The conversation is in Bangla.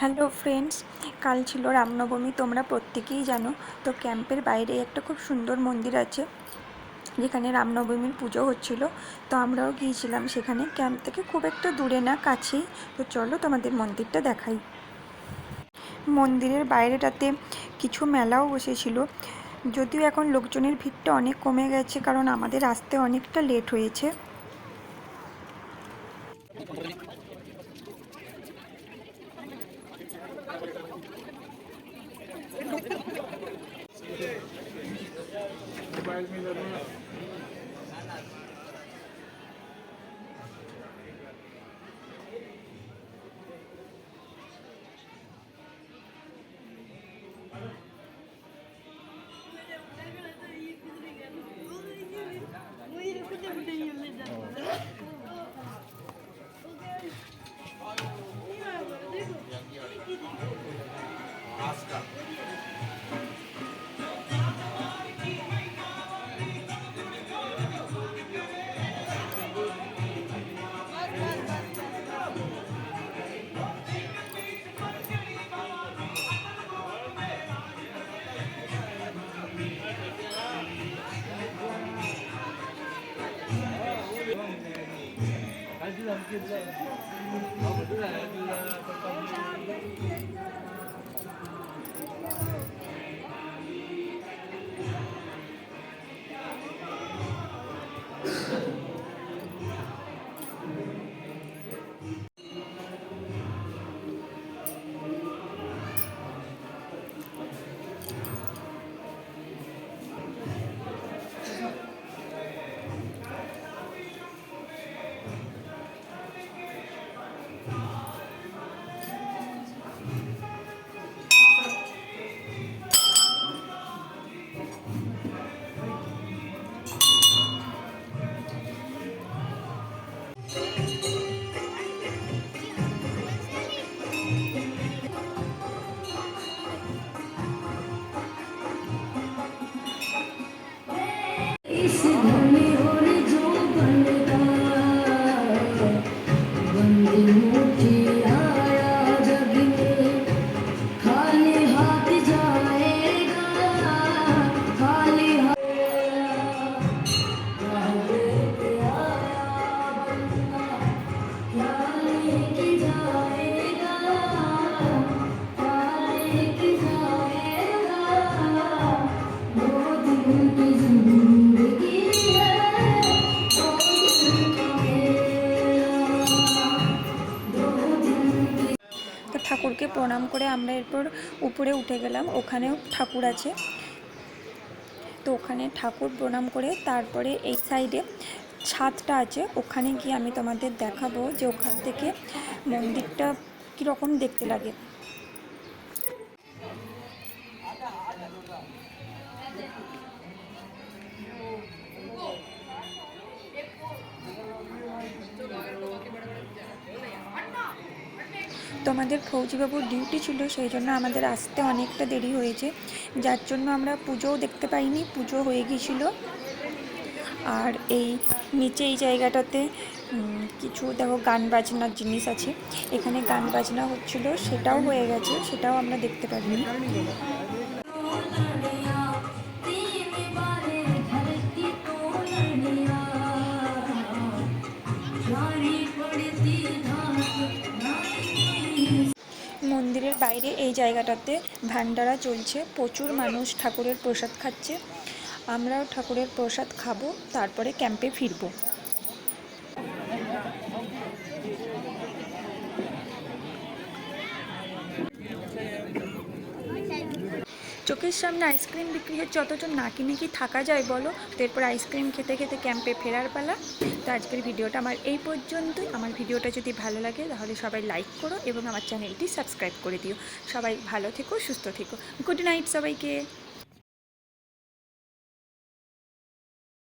হ্যালো ফ্রেন্ডস, কাল ছিল রামনবমী, তোমরা প্রত্যেকেই জানো। তো ক্যাম্পের বাইরে একটা খুব সুন্দর মন্দির আছে, যেখানে রামনবমীর পুজো হচ্ছিল। তো আমরাও গিয়েছিলাম সেখানে। ক্যাম্প থেকে খুব একটা দূরে না, কাছেই। তো চলো তোমাদের মন্দিরটা দেখাই। মন্দিরের বাইরেটাতে কিছু মেলাও বসেছিল। যদিও এখন লোকজনের ভিড়টা অনেক কমে গেছে, কারণ আমাদের আসতে অনেকটা লেট হয়েছে। reminds me that I'm Thank you. ঠাকুরকে প্রণাম করে আমরা এরপর উপরে উঠে গেলাম। ওখানেও ঠাকুর আছে। তো ওখানে ঠাকুর প্রণাম করে তারপরে এই সাইডে ছাদটা আছে। ওখানে গিয়ে আমি তোমাদের দেখাবো যে ওখান থেকে মন্দিরটা কীরকম দেখতে লাগে। তো আমাদের ফৌজিবাবুর ডিউটি ছিল, সেই জন্য আমাদের আসতে অনেকটা দেরি হয়েছে। যার জন্য আমরা পুজোও দেখতে পাইনি, পুজো হয়ে গিয়েছিল। আর এই নিচে এই জায়গাটাতে কিছু দেখো গান বাজনার জিনিস আছে। এখানে গান বাজনা হচ্ছিল, সেটাও হয়ে গেছে, সেটাও আমরা দেখতে পারিনি। বাইরে এই জায়গাটাতে ভান্ডারা চলছে। প্রচুর মানুষ ঠাকুরের প্রসাদ খাচ্ছে। আমরাও ঠাকুরের প্রসাদ খাব, তারপরে ক্যাম্পে ফিরবো। চোখের সামনে আইসক্রিম বিক্রি হচ্ছে অথচ না কিনে কি থাকা যায় বলো তারপর আইসক্রিম খেতে খেতে ক্যাম্পে ফেরার পালা। তো আজকের ভিডিওটা আমার এই পর্যন্তই। আমার ভিডিওটা যদি ভালো লাগে, তাহলে সবাই লাইক করো এবং আমার চ্যানেলটি সাবস্ক্রাইব করে দিও। সবাই ভালো থেকো, সুস্থ থেকো। গুড নাইট সবাইকে।